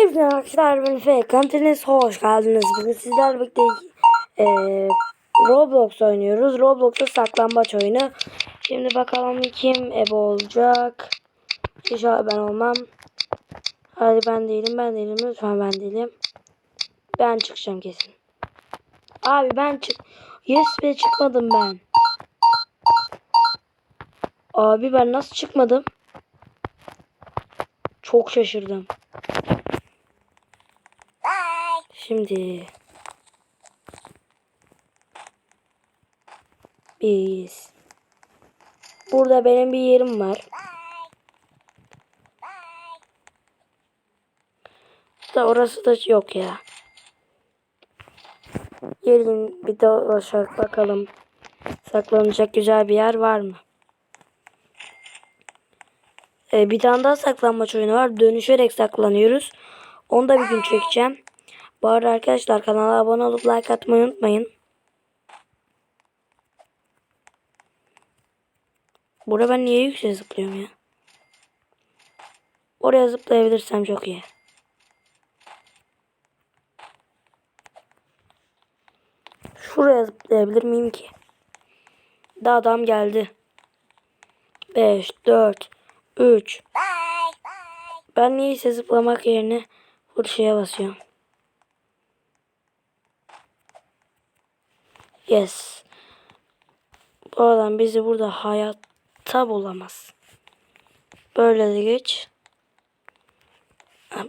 Hepinize arkadaşlar ben Efe. Kantininiz hoş geldiniz. Bugün sizlerle birlikte e, Roblox oynuyoruz. Roblox'ta saklambaç oyunu. Şimdi bakalım kim ebe olacak. İnşallah ben olmam. Hadi ben değilim ben değilim. Lütfen ben değilim. Ben çıkacağım kesin. Abi ben çık. Yes be çıkmadım ben. Abi ben nasıl çıkmadım? Çok şaşırdım. Şimdi biz burada benim bir yerim var. Da orası da yok ya. Gelin bir dolaşak bakalım. Saklanacak güzel bir yer var mı? Ee, bir tane daha saklanmaç oyunu var. Dönüşerek saklanıyoruz. Onu da bir gün çekeceğim. Bu arada arkadaşlar kanala abone olup like atmayı unutmayın. Burada ben niye yüksek zıplıyorum ya? Oraya zıplayabilirsem çok iyi. Şuraya zıplayabilir miyim ki? Da adam geldi. 5, 4, 3. Ben niyeyse zıplamak yerine şeye basıyorum. Yes. Bu adam bizi burada hayatta bulamaz. Böyle de geç.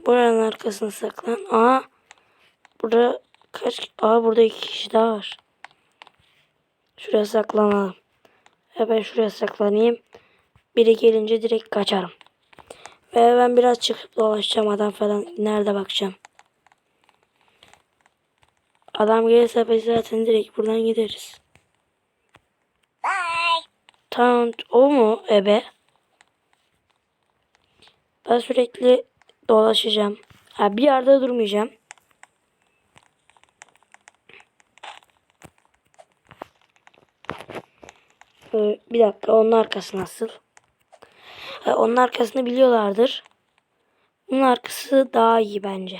Buranın arkasına saklan. Aa. Burada kaç? Aa burada iki kişi daha var. Şuraya saklanalım. Ve ben şuraya saklanayım. Biri gelince direkt kaçarım. Ve ben biraz çıkıp dolaşacağım adam falan. Nerede bakacağım. Adam gelirse biz zaten direkt buradan gideriz. Tamam o mu ebe? Ben sürekli dolaşacağım. Ha, bir yerde durmayacağım. Ee, bir dakika onun arkası nasıl? Ha, onun arkasını biliyorlardır. Bunun arkası daha iyi bence.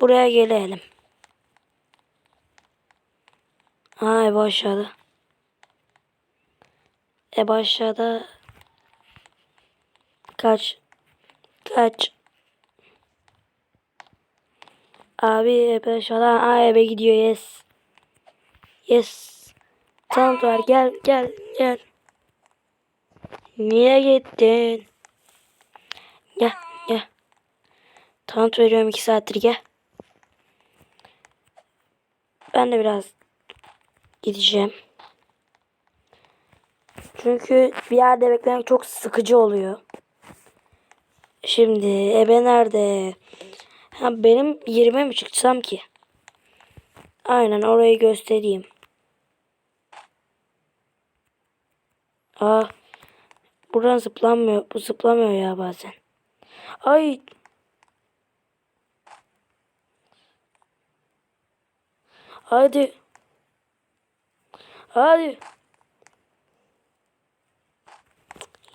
Buraya gelelim. Ha Ebe aşağıda. Ebe aşağıda. Kaç. Kaç. Abi Ebe aşağıda. Aa Ebe gidiyor yes. Yes. Tamam var gel gel gel. Niye gittin? Gel gel. Tant veriyorum iki saattir gel. Ben de biraz gideceğim. Çünkü bir yerde beklemek çok sıkıcı oluyor. Şimdi ebe nerede? Ha, benim yerime mi çıksam ki? Aynen orayı göstereyim. Aa, buradan zıplanmıyor. Bu zıplamıyor ya bazen. Ay. Hadi. Hadi.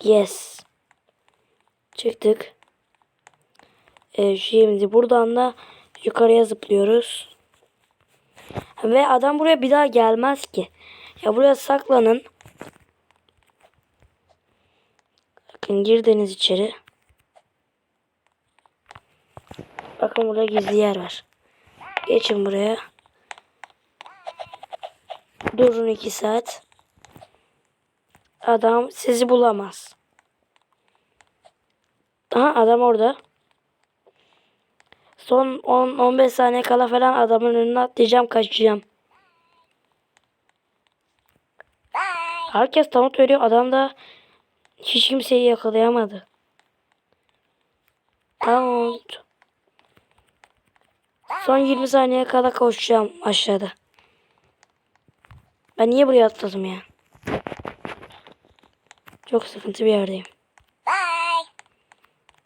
Yes. Çıktık. Ee, şimdi buradan da yukarıya zıplıyoruz. Ve adam buraya bir daha gelmez ki. Ya buraya saklanın. Bakın girdiniz içeri. Bakın burada gizli yer var. Geçin buraya. Durun iki saat. Adam sizi bulamaz. Aha adam orada. Son 10-15 saniye kala falan adamın önüne atlayacağım kaçacağım. Herkes tamam veriyor. Adam da hiç kimseyi yakalayamadı. Tamam. Son 20 saniye kala koşacağım aşağıda. Ben niye buraya atladım ya? Çok sıkıntı bir yerdeyim.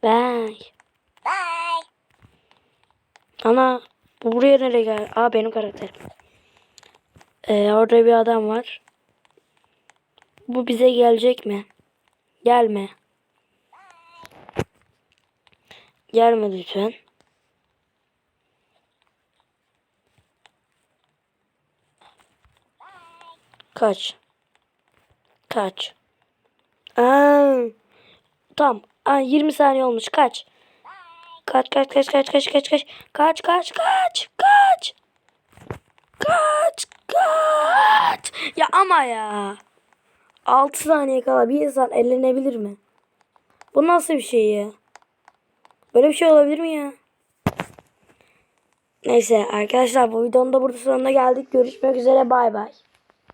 Bye. Ana bu buraya nereye geldi? Aa benim karakterim. Ee, orada bir adam var. Bu bize gelecek mi? Gelme. Gelme lütfen. Kaç. Kaç. Aa, tamam. Aa, 20 saniye olmuş. Kaç. Kaç kaç kaç kaç kaç kaç kaç. Kaç kaç kaç kaç. Kaç kaç. Ya ama ya. 6 saniye kala bir insan ellenebilir mi? Bu nasıl bir şey ya? Böyle bir şey olabilir mi ya? Neyse arkadaşlar bu videonun da burada sonuna geldik. Görüşmek üzere bay bay.